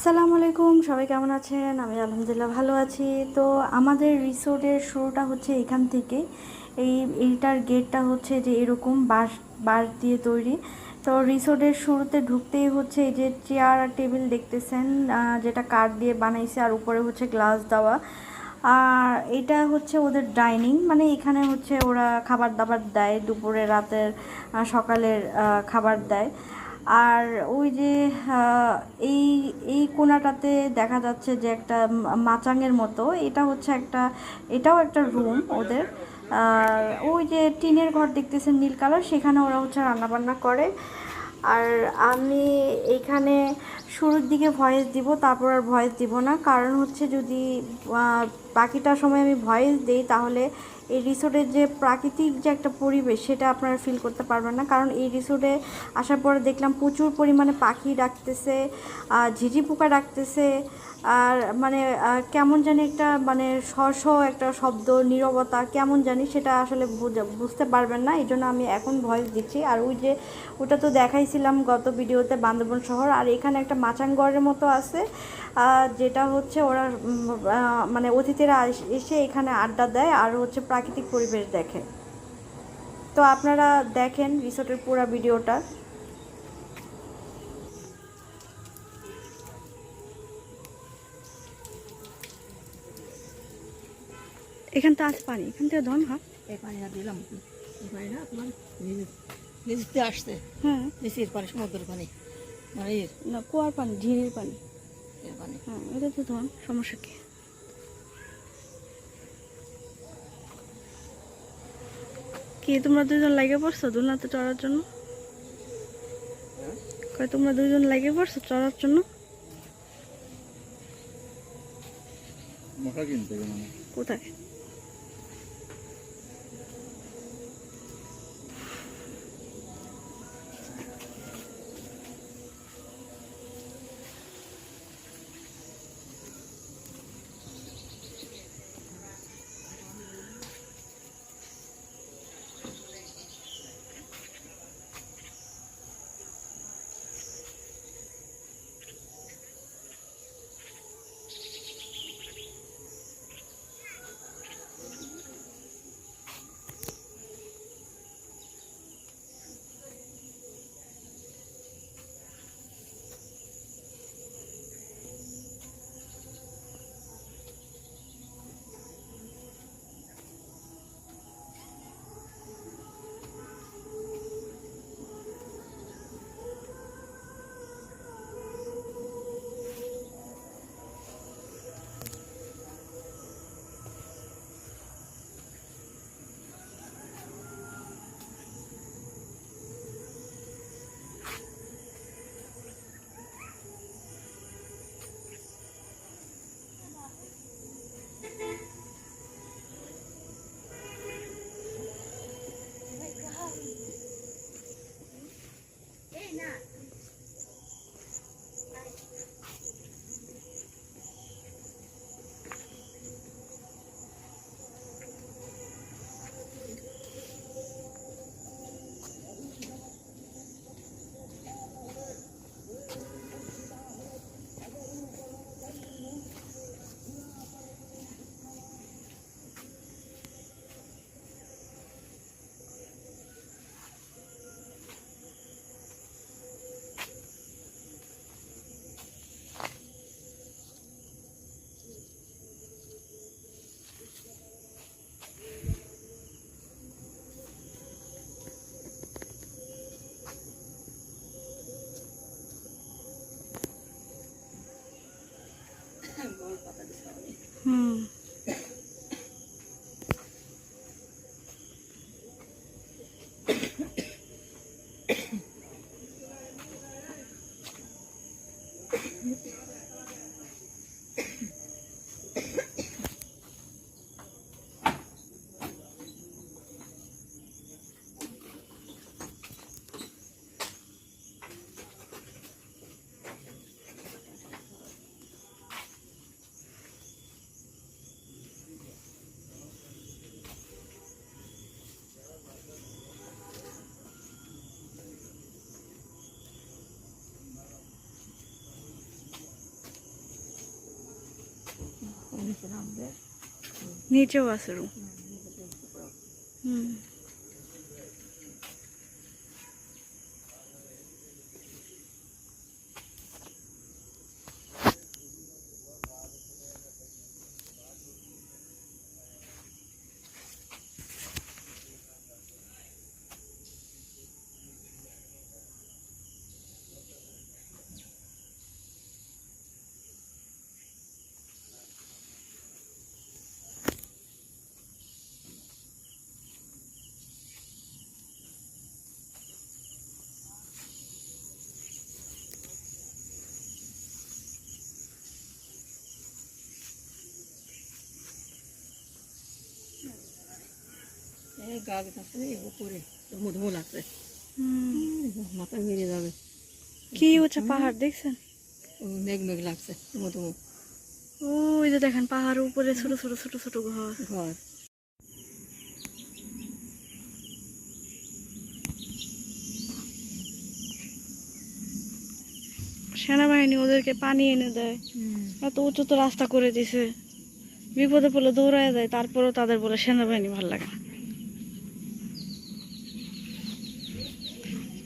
আসসালামু আলাইকুম, সবাই কেমন আছেন? আমি আলহামদুলিল্লাহ ভালো আছি। তো আমাদের রিসোর্টের শুরুটা হচ্ছে এখান থেকে। এই, এইটার গেটটা হচ্ছে যে এরকম বাঁশ বাঁশ দিয়ে তৈরি। তো রিসোর্টের শুরুতে ঢুকতেই হচ্ছে এই যে চেয়ার আর টেবিল দেখতেছেন যেটা কাঠ দিয়ে বানাইছে আর উপরে হচ্ছে গ্লাস দেওয়া। আর এটা হচ্ছে ওদের ডাইনিং মানে এখানে হচ্ছে ওরা খাবার দাবার দেয়, দুপুরে, রাতের সকালের খাবার দেয়। আর ওই যে এই এই কোণাটাতে দেখা যাচ্ছে যে একটা মাচাঙের মতো। এটা হচ্ছে একটা, এটাও একটা রুম ওদের। ওই যে টিনের ঘর দেখতেছেন নীল কালার, সেখানে ওরা হচ্ছে রান্নাবান্না করে। আর আমি এইখানে শুরুর দিকে ভয়েস দিব, তারপর আর ভয়েস দিব না। কারণ হচ্ছে যদি বাকিটা সময় আমি ভয়েস দিই, তাহলে এই রিসোর্টের যে প্রাকৃতিক যে একটা পরিবেশ, সেটা আপনারা ফিল করতে পারবেন না। কারণ এই রিসোর্টে আসার পরে দেখলাম প্রচুর পরিমাণে পাখি ডাকতেছে ঝিঝি পোকা ডাকতেছে আর মানে কেমন জানি একটা মানে স্ব স্ব একটা শব্দ, নীরবতা, কেমন জানি সেটা আসলে বুঝ- বুঝতে পারবেন না। এই জন্য আমি এখন ভয়েস দিচ্ছি। আর ওই যে, ওটা তো দেখাইছিলাম গত ভিডিওতে বান্দরবন শহর। আর এখানে একটা মাচাংগড়ের মতো আছে যেটা হচ্ছে ওরা মানে অতিথিরা এসে এখানে আড্ডা দেয় আর হচ্ছে প্রাকৃতিক পরিবেশ দেখে। তো আপনারা দেখেন রিসোর্টের পুরো ভিডিওটা। এখান তো আছে পানি এখান থেকে ধন হয় এই পানিটা দিলাম। এই পানিটা তোমার নিজ- নিচতে আসছে। হ্যাঁ। নিচের পানি সমুদ্রের পানি। মানে না কুয়ার পানি ঝিরির পানি। পানি। হ্যাঁ এটা তো ধন সমস্যা কি? কি তোমরা দুজন লাগে পড়ছো দুলনাতে চড়ার জন্য? কয় তোমরা দুজন লাগে পড়ছো চড়ার জন্য? মানে কোথায়? নিচে নামবে নিচেও আছে হুম। গা গেছে উপরে মধুমো লাগছে মাথা মেরে যাবে। কি হচ্ছে পাহাড় দেখছেন? মেঘ মেঘ লাগছে মধুমো ওই যে দেখেন পাহাড়ের উপরে ছোট ছোট ছোট ছোট ঘর। ঘর। সেনাবাহিনী ওদেরকে পানি এনে দেয়। এত উঁচু তো রাস্তা করে দিছে। বিপদে পড়লে দৌড়ায় যায় তারপরেও তাদের বলে সেনাবাহিনী ভালো লাগে না।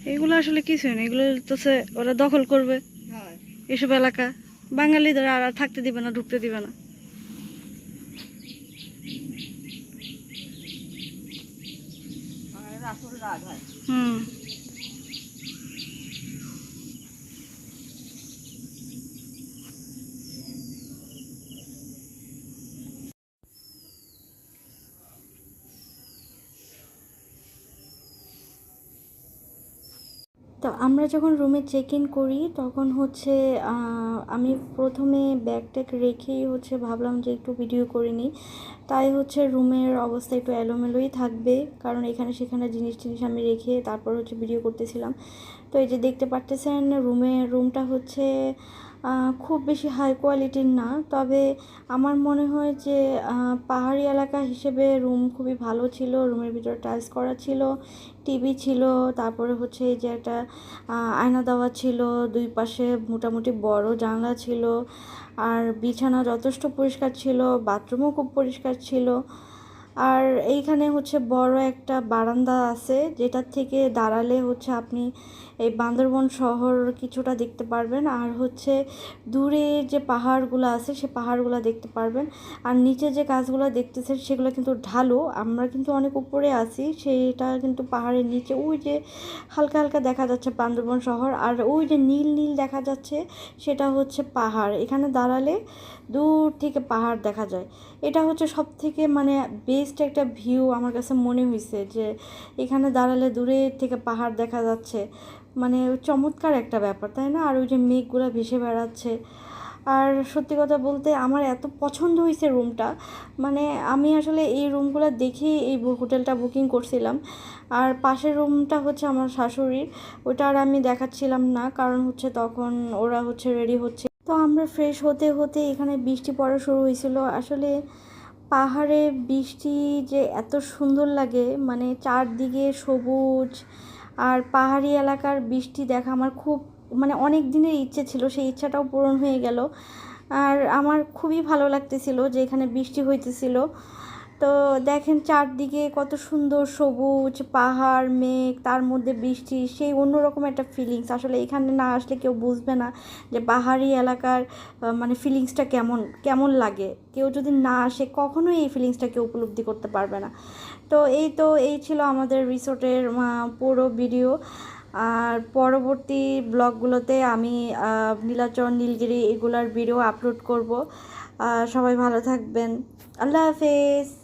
এগুলো আসলে কিছু না এগুলো তো ওরা দখল করবে। এসব এলাকা বাঙালিদের আর আর থাকতে দিবে না ঢুকতে দিবে না। হয়। হুম। তো আমরা যখন রুমে চেক ইন করি, তখন হচ্ছে আমি প্রথমে ব্যাগ ট্যাগ রেখেই হচ্ছে ভাবলাম যে একটু ভিডিও করে নিই। তাই হচ্ছে রুমের অবস্থা একটু এলোমেলোই থাকবে, কারণ এখানে সেখানে জিনিস টিনিস আমি রেখে তারপর হচ্ছে ভিডিও করতেছিলাম। তো এই যে দেখতে পারতেছেন রুমে রুমটা হচ্ছে খুব বেশি হাই কোয়ালিটির না। তবে আমার মনে হয় যে পাহাড়ি এলাকা হিসেবে রুম খুবই ভালো ছিল রুমের ভিতরে টাইলস করা ছিল টিভি ছিল, তারপরে হচ্ছে এই যে একটা আয়না দেওয়া ছিল, দুই পাশে মোটামুটি বড় জানলা ছিল, আর বিছানা যথেষ্ট পরিষ্কার ছিল বাথরুমও খুব পরিষ্কার ছিল। আর এইখানে হচ্ছে বড় একটা বারান্দা আছে, যেটার থেকে দাঁড়ালে হচ্ছে আপনি এই বান্দরবন শহর কিছুটা দেখতে পারবেন। আর হচ্ছে দূরে যে পাহাড়গুলো আছে, সে পাহাড়গুলো দেখতে পারবেন। আর নিচে যে গাছগুলো দেখতেছেন, সেগুলো কিন্তু ঢালু। আমরা কিন্তু অনেক উপরে আছি, সেটা কিন্তু পাহাড়ের নিচে। ওই যে হালকা হালকা দেখা যাচ্ছে বান্দরবন শহর, আর ওই যে নীল নীল দেখা যাচ্ছে, সেটা হচ্ছে পাহাড়। এখানে দাঁড়ালে দূর থেকে পাহাড় দেখা যায়। এটা হচ্ছে সব থেকে মানে বেস্ট একটা ভিউ আমার কাছে মনে হয়েছে যে এখানে দাঁড়ালে দূরে থেকে পাহাড় দেখা যাচ্ছে। মানে চমৎকার একটা ব্যাপার, তাই না? আর ওই যে মেঘগুলো ভেসে বেড়াচ্ছে। আর সত্যি কথা বলতে আমার এত পছন্দ হয়েছে রুমটা। মানে আমি আসলে এই রুমগুলো দেখেই এই হোটেলটা বুকিং করছিলাম। আর পাশের রুমটা হচ্ছে আমার শাশুড়ির। ওটা আর আমি দেখাচ্ছিলাম না, কারণ হচ্ছে তখন ওরা হচ্ছে রেডি হচ্ছে। তো আমরা ফ্রেশ হতে হতে এখানে বৃষ্টি পড়া শুরু হয়েছিল আসলে পাহাড়ে বৃষ্টি যে এত সুন্দর লাগে মানে চারদিকে সবুজ আর পাহাড়ি এলাকার বৃষ্টি দেখা আমার খুব মানে অনেক দিনের ইচ্ছে ছিল, সেই ইচ্ছাটাও পূরণ হয়ে গেল। আর আমার খুবই ভালো লাগতেছিল যে এখানে বৃষ্টি হইতেছিল। তো দেখেন চারদিকে কত সুন্দর সবুজ পাহাড় মেঘ তার মধ্যে বৃষ্টি সেই অন্যরকম একটা ফিলিংস আসলে এখানে না আসলে কেউ বুঝবে না যে পাহাড়ি এলাকার মানে ফিলিংসটা কেমন কেমন লাগে। কেউ যদি না আসে কখনোই এই ফিলিংসটা কেউ উপলব্ধি করতে পারবে না। তো এই তো এই ছিল আমাদের রিসোর্টের পুরো ভিডিও আর পরবর্তী ব্লগগুলোতে আমি আহ, নীলাচল নীলগিরি এগুলার ভিডিও আপলোড করব। সবাই ভালো থাকবেন। আল্লাহ হাফেজ।